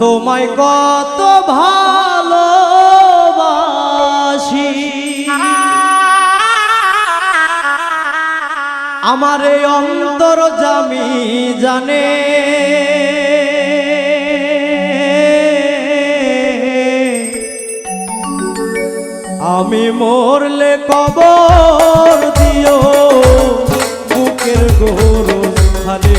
তোমায় কত ভালোবাসি। আমার এই অন্তর জামি জানে। আমি মরলে কবর দিও, বুকের গরু খালে।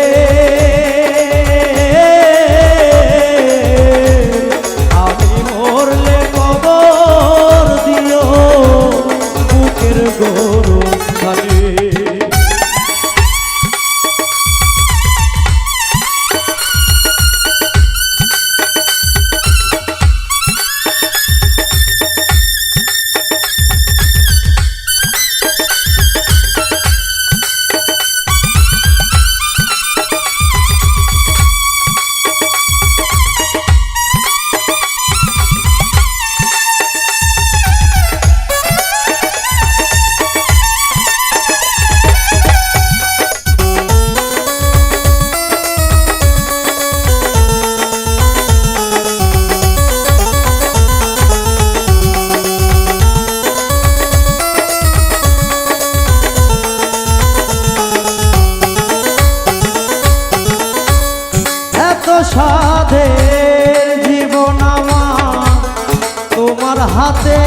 এত সাধে জীবন আমার তোমার হাতে